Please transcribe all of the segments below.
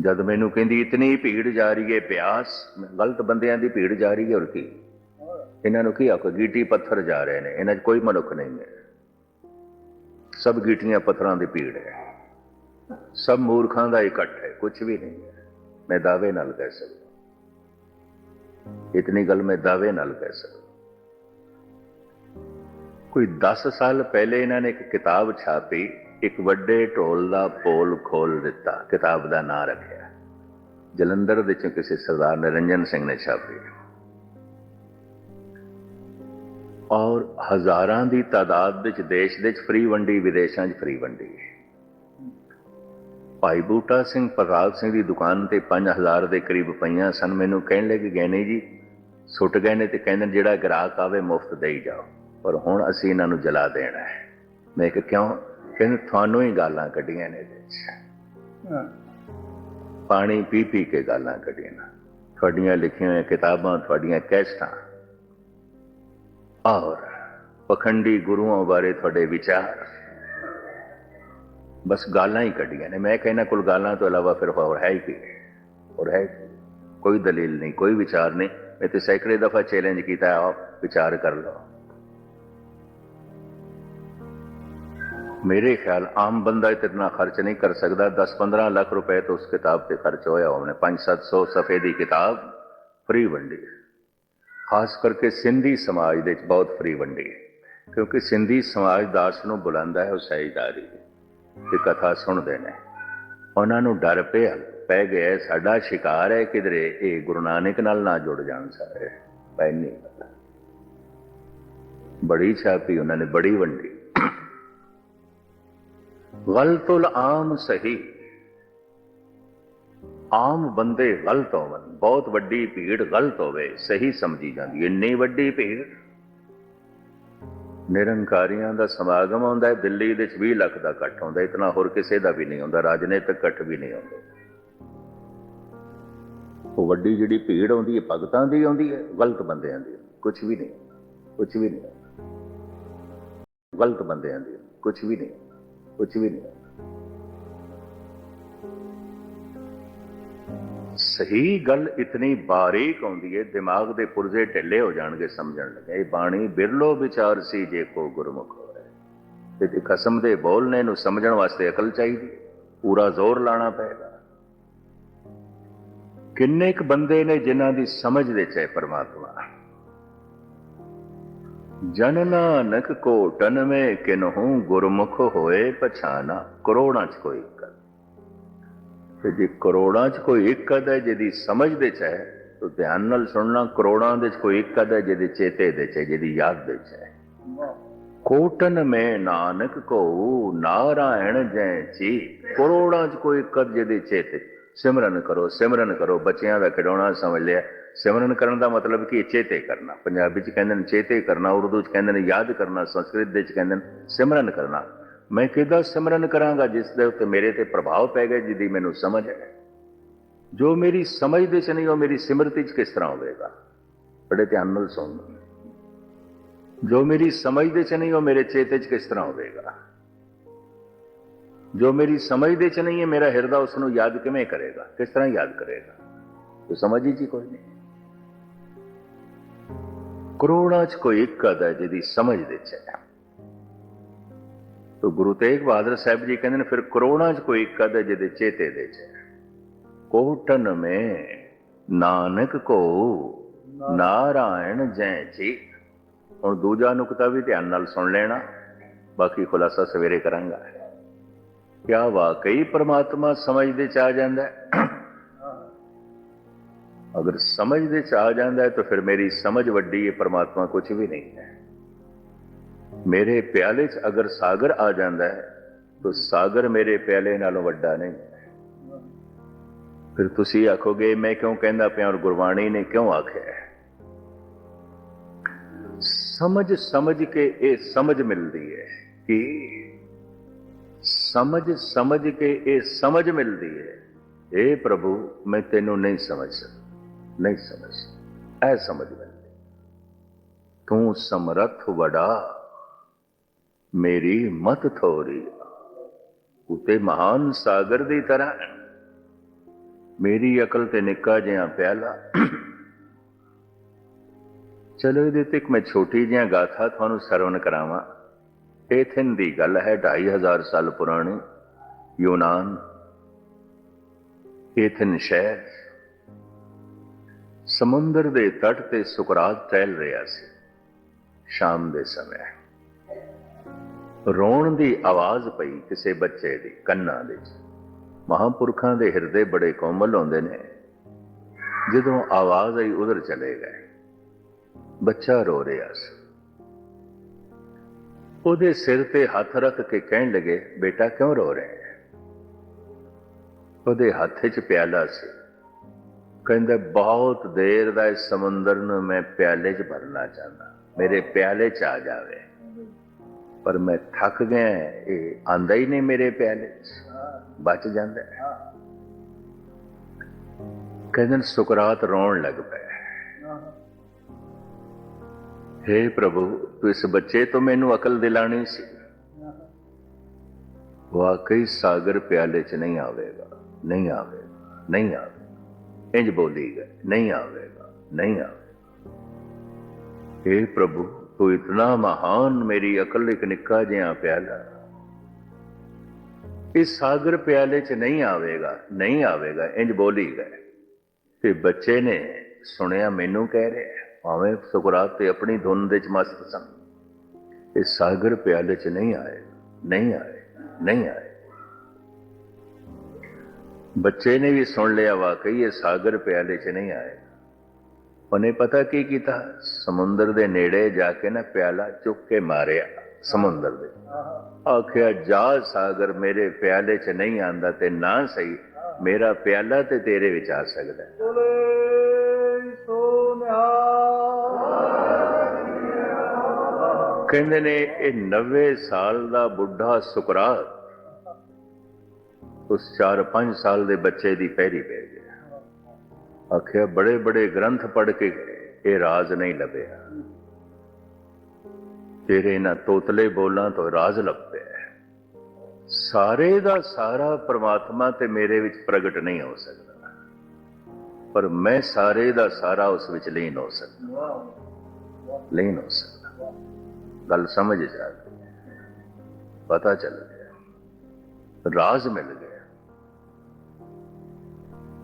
ਜਦ ਮੈਨੂੰ ਕਹਿੰਦੀ, ਇਤਨੀ ਭੀੜ ਜਾ ਰਹੀ ਹੈ ਪਿਆਸ। ਗਲਤ ਬੰਦਿਆਂ ਦੀ ਭੀੜ ਜਾ ਰਹੀ ਹੈ ਔਰ ਕੀ? ਇਹਨਾਂ ਨੂੰ ਕੀ ਆਖੋ? ਗੀਟੀ ਪੱਥਰ ਜਾ ਰਹੇ ਨੇ, ਇਹਨਾਂ 'ਚ ਕੋਈ ਮਨੁੱਖ ਨਹੀਂ ਹੈ। ਸਭ ਗੀਟੀਆਂ ਪੱਥਰਾਂ ਦੀ ਭੀੜ ਹੈ। ਸਭ ਮੂਰਖਾਂ ਦਾ ਇਕੱਠ ਹੈ ਕੁਝ ਵੀ ਨਹੀਂ ਹੈ। ਮੈਂ ਦਾਅਵੇ ਨਾਲ ਕਹਿ ਸਕਦਾ ਇਤਨੀ ਗੱਲ ਮੈਂ ਦਾਅਵੇ ਨਾਲ ਕਹਿ ਸਕਦਾ ਕੋਈ 10 ਸਾਲ ਪਹਿਲੇ ਇਹਨਾਂ ਨੇ ਇੱਕ ਕਿਤਾਬ ਛਾਪੀ। ਇੱਕ ਵੱਡੇ ਢੋਲ ਦਾ ਪੋਲ ਖੋਲ ਦਿੱਤਾ, ਕਿਤਾਬ ਦਾ ਨਾਂ ਰੱਖਿਆ। ਜਲੰਧਰ ਦੇ ਚੋਂ ਕਿਸੇ ਸਰਦਾਰ ਨਿਰੰਜਨ ਸਿੰਘ ਨੇ ਛਾਪੀ ਔਰ ਹਜ਼ਾਰਾਂ ਦੀ ਤਾਦਾਦ ਵਿੱਚ ਦੇਸ਼ ਦੇ ਵਿੱਚ ਫ੍ਰੀ ਵੰਡੀ, ਵਿਦੇਸ਼ਾਂ 'ਚ ਫ੍ਰੀ ਵੰਡੀ। ਭਾਈ ਬੂਟਾ ਸਿੰਘ, ਪ੍ਰਤਾਪ ਸਿੰਘ ਦੀ ਦੁਕਾਨ ਤੇ 5000 ਦੇ ਕਰੀਬ ਪਈਆਂ ਸਨ। ਮੈਨੂੰ ਕਹਿਣ ਲੱਗੇ ਗਏ ਨੇ ਜੀ, ਸੁੱਟ ਗਏ ਨੇ ਤੇ ਕਹਿੰਦੇ ਨੇ, ਜਿਹੜਾ ਗ੍ਰਾਹਕ ਆਵੇ ਮੁਫਤ ਦੇਈ ਜਾਓ, ਪਰ ਹੁਣ ਅਸੀਂ ਇਹਨਾਂ ਨੂੰ ਜਲਾ ਦੇਣਾ ਹੈ। ਮੈਂ ਕਿਹਾ, ਕਿਉਂ? ਕਹਿੰਦੇ ਤੁਹਾਨੂੰ ਹੀ ਗਾਲਾਂ ਕੱਢੀਆਂ ਨੇ ਇਹਦੇ 'ਚ ਪਾਣੀ ਪੀ ਪੀ ਕੇ ਗਾਲਾਂ ਕੱਢੀਆਂ ਤੁਹਾਡੀਆਂ ਲਿਖੀਆਂ ਹੋਈਆਂ ਕਿਤਾਬਾਂ ਤੁਹਾਡੀਆਂ ਕੈਸਟਾਂ। ਔਰ ਪਖੰਡੀ ਗੁਰੂਆਂ ਬਾਰੇ ਤੁਹਾਡੇ ਵਿਚਾਰ। ਬਸ ਗਾਲਾਂ ਹੀ ਕੱਢੀਆਂ ਨੇ। ਮੈਂ ਕਹਿੰਦਾ ਕੋਲ ਗਾਲਾਂ ਤੋਂ ਇਲਾਵਾ ਫਿਰ ਹੋਰ ਹੈ ਹੀ ਕੀ? ਹੋਰ ਹੈ? ਕੋਈ ਦਲੀਲ ਨਹੀਂ ਕੋਈ ਵਿਚਾਰ ਨਹੀਂ। ਮੈਂ ਤੇ ਸੈਂਕੜੇ ਦਫਾ ਚੈਲੰਜ ਕੀਤਾ ਆਓ ਵਿਚਾਰ ਕਰ ਲਓ। ਮੇਰੇ ਖਿਆਲ ਆਮ ਬੰਦਾ ਇਤਨਾ ਖਰਚ ਨਹੀਂ ਕਰ ਸਕਦਾ। 10-15 ਲੱਖ ਰੁਪਏ ਤੋਂ ਉਸ ਕਿਤਾਬ ਤੇ ਖਰਚ ਹੋਇਆ ਉਹਨੇ। 5-700 ਸਫੇ ਦੀ ਕਿਤਾਬ ਫ੍ਰੀ ਵੰਡੀ ਖਾਸ ਕਰਕੇ ਸਿੰਧੀ ਸਮਾਜ ਦੇ ਵਿੱਚ ਬਹੁਤ ਫਰੀ ਵੰਡੀ ਕਿਉਂਕਿ ਸਿੰਧੀ ਸਮਾਜ ਦਾਸ ਨੂੰ ਬੁਲਾਉਂਦਾ ਹੈ ਉਹ ਸਹਿਜਦਾਰੀ ਤੇ ਕਥਾ ਸੁਣਦੇ ਨੇ। ਉਹਨਾਂ ਨੂੰ ਡਰ ਪਿਆ, ਪੈ ਗਿਆ ਸਾਡਾ ਸ਼ਿਕਾਰ ਹੈ ਕਿਧਰੇ, ਇਹ ਗੁਰੂ ਨਾਨਕ ਨਾਲ ਨਾ ਜੁੜ ਜਾਣ ਸਾਰੇ। ਪੈ ਨਹੀਂ ਬੜੀ ਛਾਪੀ ਉਹਨਾਂ ਨੇ, ਬੜੀ ਵੰਡੀ। ਗਲਤੁਲ ਆਮ ਸਹੀ। ਆਮ ਬੰਦੇ ਗਲਤ ਹੋਵਨ ਬਹੁਤ ਵੱਡੀ ਭੀੜ ਗਲਤ ਹੋਵੇ ਸਹੀ ਸਮਝੀ ਜਾਂਦੀ ਹੈ। ਇੰਨੀ ਵੱਡੀ ਭੀੜ। ਨਿਰੰਕਾਰੀਆਂ ਦਾ ਸਮਾਗਮ ਆਉਂਦਾ ਹੈ ਦਿੱਲੀ ਦੇ 'ਚ 20 ਲੱਖ ਦਾ ਇਕੱਠ ਆਉਂਦਾ ਇਤਨਾ ਹੋਰ ਕਿਸੇ ਦਾ ਵੀ ਨਹੀਂ ਆਉਂਦਾ, ਰਾਜਨੀਤਿਕ ਇਕੱਠ ਵੀ ਨਹੀਂ ਹੁੰਦਾ ਉਹ ਵੱਡੀ ਜਿਹੜੀ ਭੀੜ ਆਉਂਦੀ ਹੈ ਭਗਤਾਂ ਦੀ ਆਉਂਦੀ ਹੈ ਗਲਤ ਬੰਦਿਆਂ ਦੀ ਕੁਝ ਵੀ ਨਹੀਂ ਕੁਝ ਵੀ ਨਹੀਂ। ਗਲਤ ਬੰਦਿਆਂ ਦੀ ਕੁਝ ਵੀ ਨਹੀਂ। ਕੁਝ ਵੀ ਨਹੀਂ ਸਹੀ ਗੱਲ ਇਤਨੀ ਬਾਰੀਕ ਆਉਂਦੀ ਹੈ ਦਿਮਾਗ ਦੇ ਪੁਰਜ਼ੇ ਢਿੱਲੇ ਹੋ ਜਾਣਗੇ ਸਮਝਣ ਲੱਗੇ। ਇਹ ਬਾਣੀ ਬਿਰਲੋ ਵਿਚਾਰ ਸੀ, ਜੇ ਕੋ ਗੁਰਮੁਖ ਹੋਵੇ। ਤੇ ਕਸਮ ਦੇ ਬੋਲਨੇ ਨੂੰ ਸਮਝਣ ਵਾਸਤੇ ਅਕਲ ਚਾਹੀਦੀ, ਪੂਰਾ ਜ਼ੋਰ ਲਾਣਾ ਪਏਗਾ। ਕਿੰਨੇ ਕੁ ਬੰਦੇ ਨੇ ਜਿਨ੍ਹਾਂ ਦੀ ਸਮਝ ਵਿੱਚ ਹੈ ਪਰਮਾਤਮਾ ਜਨ ਨਾਨਕ ਕੋ ਟਨਵੇਂ ਕਿਨਹੂ ਗੁਰਮੁਖ ਹੋਏ ਪਛਾਨਾ। ਕਰੋੜਾਂ ਚ ਕੋਈ ਇੱਕ ਤੇ ਜੇ ਕਰੋੜਾਂ ਚ ਕੋਈ ਇੱਕ ਅਦ ਹੈ ਜਿਹਦੀ ਸਮਝ ਦੇ ਚ ਹੈ, ਤਾਂ ਧਿਆਨ ਨਾਲ ਸੁਣਨਾ, ਕਰੋੜਾਂ ਦੇ ਚ ਕੋਈ ਇੱਕ ਅਦ ਹੈ ਜਿਹਦੇ ਚੇਤੇ ਦੇ ਚ ਹੈ, ਜਿਹਦੀ ਯਾਦ ਦੇ ਚ ਹੈ। ਕੋਟਨ ਮੇ ਨਾਨਕ ਕੋ, ਨਾਰਾਇਣ ਜੈ ਜੀ ਕਰੋੜਾਂ ਚ ਕੋਈ ਇੱਕ ਅਦ ਜਿਹਦੇ ਚੇਤੇ। ਸਿਮਰਨ ਕਰੋ ਸਿਮਰਨ ਕਰੋ, ਬੱਚਿਆਂ ਦਾ ਖਿਡੌਣਾ ਸਮਝ ਲਿਆ। ਸਿਮਰਨ ਕਰਨ ਦਾ ਮਤਲਬ ਕੀ ਚੇਤੇ ਕਰਨਾ। ਪੰਜਾਬੀ ਚ ਕਹਿੰਦੇ ਨੇ ਚੇਤੇ ਕਰਨਾ, ਉਰਦੂ ਚ ਕਹਿੰਦੇ ਨੇ ਯਾਦ ਕਰਨਾ, ਸੰਸਕ੍ਰਿਤ ਦੇ ਚ ਕਹਿੰਦੇ ਨੇ ਸਿਮਰਨ ਕਰਨਾ। ਮੈਂ ਕਿਹਦਾ ਸਿਮਰਨ ਕਰਾਂਗਾ ਜਿਸ ਦੇ ਉੱਤੇ ਮੇਰੇ ਤੇ ਪ੍ਰਭਾਵ ਪੈ ਗਿਆ, ਜਿਹਦੀ ਮੈਨੂੰ ਸਮਝ ਹੈ? ਜੋ ਮੇਰੀ ਸਮਝ ਦੇ ਚ ਨਹੀਂ, ਉਹ ਮੇਰੀ ਸਿਮਰਤੀ ਚ ਕਿਸ ਤਰ੍ਹਾਂ ਹੋਵੇਗਾ? ਬੜੇ ਧਿਆਨ ਨਾਲ ਸੁਣ। ਜੋ ਮੇਰੀ ਸਮਝ ਦੇ ਚ ਨਹੀਂ, ਉਹ ਮੇਰੇ ਚੇਤੇ ਚ ਕਿਸ ਤਰ੍ਹਾਂ ਹੋਵੇਗਾ? ਜੋ ਮੇਰੀ ਸਮਝ ਦੇ ਚ ਨਹੀਂ ਹੈ ਮੇਰਾ ਹਿਰਦਾ ਉਸ ਨੂੰ ਯਾਦ ਕਿਵੇਂ ਕਰੇਗਾ? ਕਿਸ ਤਰ੍ਹਾਂ ਯਾਦ ਕਰੇਗਾ? ਤੋ ਸਮਝ ਹੀ ਜੀ ਕੋਈ ਨਹੀਂ। ਕਰੋੜਾਂ ਚ ਕੋਈ ਇੱਕ ਅਦ ਹੈ ਜਿਹਦੀ ਸਮਝ ਦੇ ਚ ਹੈ। ਤੋ ਗੁਰੂ ਤੇਗ ਬਹਾਦਰ ਸਾਹਿਬ ਜੀ ਕਹਿੰਦੇ ਨੇ, ਫਿਰ ਕਰੋੜਾਂ ਚ ਕੋਈ ਇੱਕ ਅਦ ਹੈ ਜਿਹਦੇ ਚੇਤੇ ਦੇ ਚ ਕੋਟਨ ਮੇ ਨਾਨਕ ਕੋ ਨਾਰਾਇਣ ਜੈ ਜੀ। ਹੁਣ ਦੂਜਾ ਨੁਕਤਾ ਵੀ ਧਿਆਨ ਨਾਲ ਸੁਣ ਲੈਣਾ, ਬਾਕੀ ਖੁਲਾਸਾ ਸਵੇਰੇ ਕਰਾਂਗਾ। ਕਿਆ ਵਾਕਈ ਪ੍ਰਮਾਤਮਾ ਸਮਝ ਦੇ ਚ ਆ ਜਾਂਦਾ ਹੈ। ਅਗਰ ਸਮਝ ਦੇ ਚ ਆ ਜਾਂਦਾ ਹੈ ਤਾਂ ਫਿਰ ਮੇਰੀ ਸਮਝ ਵੱਡੀ ਹੈ ਪਰਮਾਤਮਾ ਕੁਝ ਵੀ ਨਹੀਂ ਹੈ। ਮੇਰੇ ਪਿਆਲੇ 'ਚ ਅਗਰ ਸਾਗਰ ਆ ਜਾਂਦਾ ਹੈ, ਤਾਂ ਸਾਗਰ ਮੇਰੇ ਪਿਆਲੇ ਨਾਲੋਂ ਵੱਡਾ ਨਹੀਂ ਫਿਰ ਤੁਸੀਂ ਆਖੋਗੇ, ਮੈਂ ਕਿਉਂ ਕਹਿੰਦਾ ਪਿਆ ਔਰ ਗੁਰਬਾਣੀ ਨੇ ਕਿਉਂ ਆਖਿਆ ਸਮਝ ਸਮਝ ਕੇ ਇਹ ਸਮਝ ਮਿਲਦੀ ਹੈ ਕਿ ਸਮਝ ਸਮਝ ਕੇ ਇਹ ਸਮਝ ਮਿਲਦੀ ਹੈ। ਇਹ ਪ੍ਰਭੂ, ਮੈਂ ਤੈਨੂੰ ਨਹੀਂ ਸਮਝ ਸਕਦਾ। ਨਹੀਂ ਸਮਝ। ਐ ਸਮਝ ਮਿਲਦੀ ਤੂੰ ਸਮਰੱਥ ਵਡਾ। ਮੇਰੀ ਮਤ ਥੋਰੀ। ਉਤੇ ਮਹਾਨ ਸਾਗਰ ਦੀ ਤਰ੍ਹਾਂ ਮੇਰੀ ਅਕਲ ਤੇ ਨਿੱਕਾ ਜਿਹਾ ਪਿਆਲਾ। ਚਲੋ ਇਹਦੇ ਤੇ ਇੱਕ ਮੈਂ ਛੋਟੀ ਜਿਹਾ ਗਾਥਾ ਤੁਹਾਨੂੰ ਸਰਵਨ ਕਰਾਵਾਂ। ਏਥਿਨ ਦੀ ਗੱਲ ਹੈ 2500 ਸਾਲ ਪੁਰਾਣੀ। ਯੂਨਾਨ। ਏਥਿਨ ਸ਼ਹਿਰ। ਸਮੁੰਦਰ ਦੇ ਤੱਟ ਤੇ ਸੁਕਰਾਤ ਟਹਿਲ ਰਿਹਾ ਸੀ। ਸ਼ਾਮ ਦੇ ਸਮੇਂ। ਰੋਣ ਦੀ ਆਵਾਜ਼ ਪਈ ਕਿਸੇ ਬੱਚੇ ਦੀ ਕੰਨਾਂ ਦੇ ਵਿੱਚ। ਮਹਾਂਪੁਰਖਾਂ ਦੇ ਹਿਰਦੇ ਬੜੇ ਕੋਮਲ ਹੁੰਦੇ ਨੇ। ਜਦੋਂ ਆਵਾਜ਼ ਆਈ ਉਧਰ ਚਲੇ ਗਏ। ਬੱਚਾ ਰੋ ਰਿਹਾ ਸੀ। ਉਹਦੇ ਸਿਰ ਤੇ ਹੱਥ ਰੱਖ ਕੇ ਕਹਿਣ ਲੱਗੇ, ਬੇਟਾ, ਕਿਉਂ ਰੋ ਰਹੇ ਹੈ? ਉਹਦੇ ਹੱਥ 'ਚ ਪਿਆਲਾ ਸੀ। ਕਹਿੰਦਾ, ਬਹੁਤ ਦੇਰ ਦਾ ਇਸ ਸਮੁੰਦਰ ਨੂੰ ਮੈਂ ਪਿਆਲੇ 'ਚ ਭਰਨਾ ਚਾਹੁੰਦਾ। ਮੇਰੇ ਪਿਆਲੇ 'ਚ ਆ ਜਾਵੇ। ਪਰ ਮੈਂ ਥੱਕ ਗਿਆ ਇਹ ਆਂਦਾ ਹੀ ਨਹੀਂ ਮੇਰੇ ਪਿਆਲੇ 'ਚ। ਬਚ ਜਾਂਦਾ ਕਹਿੰਦੇ, ਸੁਕਰਾਤ ਰੋਣ ਲੱਗ ਪਿਆ हे ਪ੍ਰਭੂ, ਤੂੰ ਇਸ ਬੱਚੇ ਤੋਂ ਮੈਨੂੰ ਅਕਲ ਦਿਲਾਣੀ ਸੀ। ਵਾਕਈ ਸਾਗਰ ਪਿਆਲੇ 'ਚ ਨਹੀਂ ਆਵੇਗਾ। ਨਹੀਂ ਆਵੇਗਾ। ਨਹੀਂ ਆਵੇਗਾ। ਇੰਜ ਬੋਲੀ ਗਏ ਨਹੀਂ ਆਵੇਗਾ ਨਹੀਂ ਆਵੇਗਾ। हे ਪ੍ਰਭੂ, ਤੂੰ ਇਤਨਾ ਮਹਾਨ ਮੇਰੀ ਅਕਲ ਇੱਕ ਨਿੱਕਾ ਜਿਹਾ ਪਿਆਲਾ। ਇਸ ਸਾਗਰ ਪਿਆਲੇ 'ਚ ਨਹੀਂ ਆਵੇਗਾ ਨਹੀਂ ਆਵੇਗਾ ਇੰਜ ਬੋਲੀ ਗਏ ਤੇ ਬੱਚੇ ਨੇ ਸੁਣਿਆ ਮੈਨੂੰ ਕਹਿ ਰਿਹਾ, ਭਾਵੇਂ ਸੁਕਰਾਤ ਤੇ ਆਪਣੀ ਧੁਨ ਦੇ ਚ ਮਸਤ ਸਨ। ਇਹ ਸਾਗਰ ਪਿਆਲੇ ਚ ਨਹੀਂ ਆਏ ਨਹੀਂ ਆਏ ਨਹੀਂ ਆਏ ਬੱਚੇ ਨੇ ਵੀ ਸੁਣ ਲਿਆ ਵਾਕਈ ਇਹ ਸਾਗਰ ਪਿਆਲੇ ਚ ਨਹੀਂ ਆਏ ਉਹਨੇ ਪਤਾ ਕੀ ਕੀਤਾ? ਸਮੁੰਦਰ ਦੇ ਨੇੜੇ ਜਾ ਕੇ ਨਾ ਪਿਆਲਾ ਚੁੱਕ ਕੇ ਮਾਰਿਆ ਸਮੁੰਦਰ ਦੇ। ਆਖਿਆ ਜਾ ਸਾਗਰ ਮੇਰੇ ਪਿਆਲੇ ਚ ਨਹੀਂ ਆਂਦਾ ਤੇ ਨਾ ਸਹੀ ਮੇਰਾ ਪਿਆਲਾ ਤੇ ਤੇਰੇ ਵਿੱਚ ਆ ਸਕਦਾ। ਕਹਿੰਦੇ ਨੇ ਇਹ 90 ਸਾਲ ਦਾ ਬੁੱਢਾ ਸੁਕਰਾਤ ਉਸ 4-5 ਸਾਲ ਦੇ ਬੱਚੇ ਦੀ ਪੈਰੀ ਪੈ ਗਿਆ ਆਖਿਆ ਬੜੇ ਬੜੇ ਗ੍ਰੰਥ ਪੜ੍ਹ ਕੇ ਇਹ ਰਾਜ਼ ਨਹੀਂ ਲੱਭਿਆ ਤੇਰੇ ਨਾ ਤੋਤਲੇ ਬੋਲਾਂ ਤੋਂ ਰਾਜ਼ ਲੱਭਿਆ ਸਾਰੇ ਦਾ ਸਾਰਾ ਪ੍ਰਮਾਤਮਾ ਤੇ ਮੇਰੇ ਵਿੱਚ ਪ੍ਰਗਟ ਨਹੀਂ ਹੋ ਸਕਦਾ ਪਰ ਮੈਂ ਸਾਰੇ ਦਾ ਸਾਰਾ ਉਸ ਵਿੱਚ ਲੀਨ ਹੋ ਸਕਦਾ ਲੀਨ ਹੋ ਸਕਦਾ ਗੱਲ ਸਮਝ ਜਾ ਪਤਾ ਚੱਲ ਗਿਆ ਰਾਜ਼ ਮਿਲ ਗਿਆ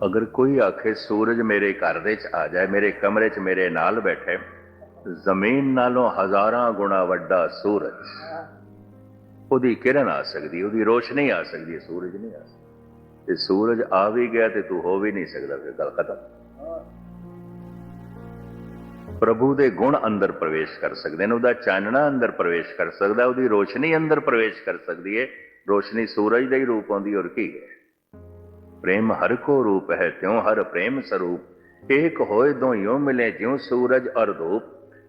ਅਗਰ ਕੋਈ ਆਖੇ, ਸੂਰਜ ਮੇਰੇ ਘਰ ਦੇ ਚ ਆ ਜਾਏ, ਮੇਰੇ ਕਮਰੇ ਚ ਮੇਰੇ ਨਾਲ ਬੈਠੇ, ਜ਼ਮੀਨ ਨਾਲੋਂ ਹਜ਼ਾਰਾਂ ਗੁਣਾ ਵੱਡਾ ਸੂਰਜ, ਉਹਦੀ ਕਿਰਨ ਆ ਸਕਦੀ, ਉਹਦੀ ਰੋਸ਼ਨੀ ਆ ਸਕਦੀ ਹੈ ਸੂਰਜ ਨਹੀਂ ਆ ਸਕਦਾ। ਤੇ ਸੂਰਜ ਆ ਵੀ ਗਿਆ ਤੇ ਤੂੰ ਹੋ ਵੀ ਨਹੀਂ ਸਕਦਾ, ਫਿਰ ਗੱਲ ਖਤਮ। ਪ੍ਰਭੂ ਦੇ ਗੁਣ ਅੰਦਰ ਪ੍ਰਵੇਸ਼ ਕਰ ਸਕਦੇ ਨੇ, ਉਹਦਾ ਚਾਨਣਾ ਅੰਦਰ ਪ੍ਰਵੇਸ਼ ਕਰ ਸਕਦਾ, ਉਹਦੀ ਰੋਸ਼ਨੀ ਅੰਦਰ ਪ੍ਰਵੇਸ਼ ਕਰ ਸਕਦੀ ਹੈ ਰੋਸ਼ਨੀ ਸੂਰਜ ਦਾ ਹੀ ਰੂਪ ਆਉਂਦੀ ਔਰ ਕੀ ਹੈ? ਪ੍ਰੇਮ ਹਰ ਕੋ ਰੂਪ ਹੈ, ਤਿਉ ਹਰ ਪ੍ਰੇਮ ਸਰੂਪ। ਏਕ ਹੋਏ ਦੋ ਯੋ ਮਿਲੇ ਜਿਉ ਸੂਰਜ ਅਰ ਧੂਪ।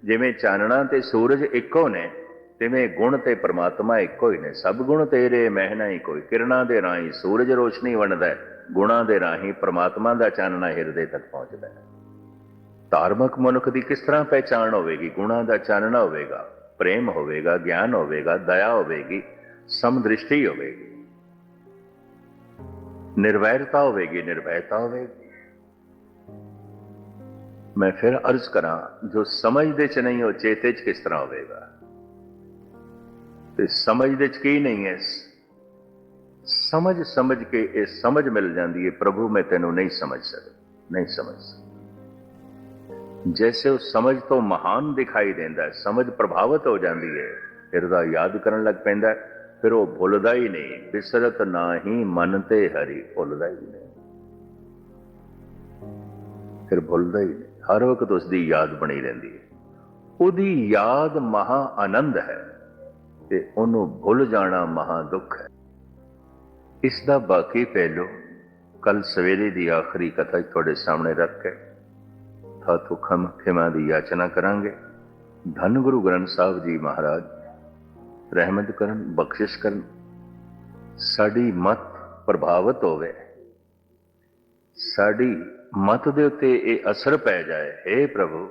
ਜਿਵੇਂ ਚਾਨਣਾ ਤੇ ਸੂਰਜ ਇੱਕੋ ਨੇ, ਤਿਵੇਂ ਗੁਣ ਤੇ ਪ੍ਰਮਾਤਮਾ ਇੱਕੋ ਹੀ ਨੇ। ਸਭ ਗੁਣ ਤੇਰੇ ਮਹਿਨਾ ਹੀ ਕੋਈ। ਕਿਰਨਾਂ ਦੇ ਰਾਹੀਂ ਸੂਰਜ ਰੋਸ਼ਨੀ ਵੰਡਦਾ ਹੈ, ਗੁਣਾਂ ਦੇ ਰਾਹੀਂ ਪ੍ਰਮਾਤਮਾ ਦਾ ਚਾਨਣਾ ਹਿਰਦੇ ਤੱਕ ਪਹੁੰਚਦਾ ਹੈ। ਧਾਰਮਿਕ ਮਨੁੱਖ ਦੀ ਕਿਸ ਤਰ੍ਹਾਂ ਪਹਿਚਾਣ ਹੋਵੇਗੀ? ਗੁਣਾਂ ਦਾ ਚਾਨਣਾ ਹੋਵੇਗਾ, ਪ੍ਰੇਮ ਹੋਵੇਗਾ, ਗਿਆਨ ਹੋਵੇਗਾ, ਦਇਆ ਹੋਵੇਗੀ, ਸਮਦ੍ਰਿਸ਼ਟੀ ਹੋਵੇਗੀ। ਨਿਰਵੈਰਤਾ ਹੋਵੇਗੀ ਨਿਰਭੈਤਾ ਹੋਵੇਗੀ ਮੈਂ ਫਿਰ ਅਰਜ਼ ਕਰਾਂ ਜੋ ਸਮਝਦੇ ਚ ਨਹੀਂ ਉਹ ਚੇਤੇ ਚ ਕਿਸ ਤਰ੍ਹਾਂ ਹੋਵੇਗਾ ਤੇ ਸਮਝਦੇ ਚ ਕੀ ਨਹੀਂ ਹੈ ਸਮਝ ਸਮਝ ਕੇ ਇਹ ਸਮਝ ਮਿਲ ਜਾਂਦੀ ਹੈ ਪ੍ਰਭੂ ਮੈਂ ਤੈਨੂੰ ਨਹੀਂ ਸਮਝ ਸਕਦਾ ਨਹੀਂ ਸਮਝ ਸਕਦਾ ਜੈਸੇ ਉਹ ਸਮਝ ਤੋਂ ਮਹਾਨ ਦਿਖਾਈ ਦਿੰਦਾ ਹੈ ਸਮਝ ਪ੍ਰਭਾਵਿਤ ਹੋ ਜਾਂਦੀ ਹੈ ਹਿਰਦਾ ਯਾਦ ਕਰਨ ਲੱਗ ਪੈਂਦਾ ਹੈ ਫਿਰ ਉਹ ਭੁੱਲਦਾ ਹੀ ਨਹੀਂ, ਬਿਸਰਤ ਨਾਹੀ ਮਨ ਤੇ ਹਰੀ ਭੁੱਲਦਾ ਹੀ ਨਹੀਂ। ਫਿਰ ਭੁੱਲਦਾ ਹੀ ਨਹੀਂ, ਹਰ ਵਕਤ ਉਸ ਦੀ ਯਾਦ ਬਣੀ ਰਹਿੰਦੀ ਹੈ। ਉਹਦੀ ਯਾਦ ਮਹਾ ਆਨੰਦ ਹੈ ਤੇ ਉਹਨੂੰ ਭੁੱਲ ਜਾਣਾ ਮਹਾ ਦੁੱਖ ਹੈ। ਇਸ ਦਾ ਬਾਕੀ ਪਹਿਲੂ ਕੱਲ ਸਵੇਰੇ ਦੀ ਆਖਰੀ ਕਥਾ ਤੁਹਾਡੇ ਸਾਹਮਣੇ ਰੱਖ ਕੇ ਥਾਤੂ ਖਮ ਖਿਮਾ ਦੀ ਯਾਚਨਾ ਕਰਾਂਗੇ। ਧੰਨ ਗੁਰੂ ਗ੍ਰੰਥ ਸਾਹਿਬ ਜੀ ਮਹਾਰਾਜ। ਰਹਿਮਤ ਕਰਨ, ਬਖਸ਼ਿਸ਼ ਕਰਨ, ਸਾਡੀ ਮਤ ਪ੍ਰਭਾਵਿਤ ਹੋਵੇ। ਸਾਡੀ ਮਤ ਦੇ ਉੱਤੇ ਇਹ ਅਸਰ ਪੈ ਜਾਏ हे ਪ੍ਰਭੂ,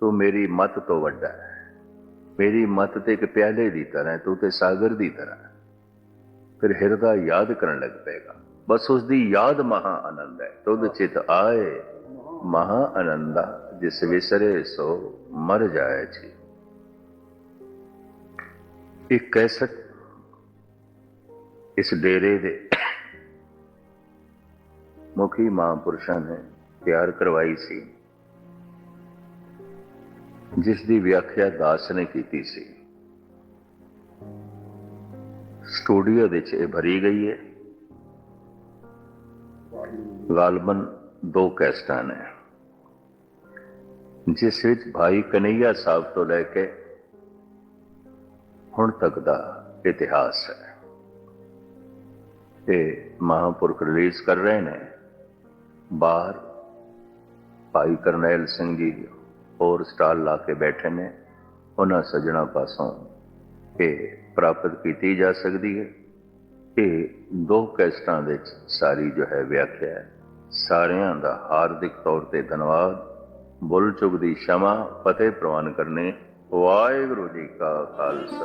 ਤੂੰ ਮੇਰੀ ਮਤ ਤੋਂ ਵੱਡਾ ਹੈ। ਮੇਰੀ ਮਤ ਤੇ ਇੱਕ ਪਿਆਲੇ ਦੀ ਤਰ੍ਹਾਂ ਤੂੰ ਤੇ ਸਾਗਰ ਦੀ ਤਰ੍ਹਾਂ ਫਿਰ ਹਿਰਦਾ ਯਾਦ ਕਰਨ ਲੱਗ ਪਏਗਾ। ਬਸ ਉਸ ਦੀ ਯਾਦ ਮਹਾ ਆਨੰਦ ਹੈ। ਤੁਧ ਚਿਤ ਆਏ, ਮਹਾ ਆਨੰਦਾ, ਜਿਸ ਵਿਸਰੇ ਸੋ ਮਰ ਜਾਏ ਜੀ। ਇੱਕ ਕੈਸਟ ਇਸ ਡੇਰੇ ਦੇ ਮੁਖੀ ਮਹਾਂਪੁਰਸ਼ਾਂ ਨੇ ਤਿਆਰ ਕਰਵਾਈ ਸੀ। ਜਿਸ ਦੀ ਵਿਆਖਿਆ ਦਾਸ ਨੇ ਕੀਤੀ ਸੀ। ਸਟੂਡੀਓ ਵਿੱਚ ਇਹ ਭਰੀ ਗਈ ਹੈ। ਗਾਲਬਨ ਦੋ ਕੈਸਟਾਂ ਨੇ। ਜਿਸ ਵਿੱਚ ਭਾਈ ਕਨਈਆ ਸਾਹਿਬ ਤੋਂ ਲੈ ਕੇ ਹੁਣ ਤੱਕ ਦਾ ਇਤਿਹਾਸ ਹੈ। ਇਹ ਮਹਾਂਪੁਰਖ ਰਿਲੀਜ਼ ਕਰ ਰਹੇ ਨੇ। ਬਾਹਰ ਭਾਈ ਕਰਨੈਲ ਸਿੰਘ ਜੀ ਹੋਰ ਸਟਾਲ ਲਾ ਕੇ ਬੈਠੇ ਨੇ। ਉਹਨਾਂ ਸੱਜਣਾ ਪਾਸੋਂ ਇਹ ਪ੍ਰਾਪਤ ਕੀਤੀ ਜਾ ਸਕਦੀ ਹੈ। ਇਹ ਦੋ ਕੈਸਟਾਂ ਵਿੱਚ ਸਾਰੀ ਜੋ ਹੈ ਵਿਆਖਿਆ ਹੈ। ਸਾਰਿਆਂ ਦਾ ਹਾਰਦਿਕ ਤੌਰ ਤੇ ਧੰਨਵਾਦ। ਬੁੱਲ ਚੁੱਕ ਦੀ ਸ਼ਮਾ, ਫਤਿਹ ਪ੍ਰਵਾਨ ਕਰਨੇ। ਵਾਹਿਗੁਰੂ ਜੀ ਕਾ ਖਾਲਸਾ।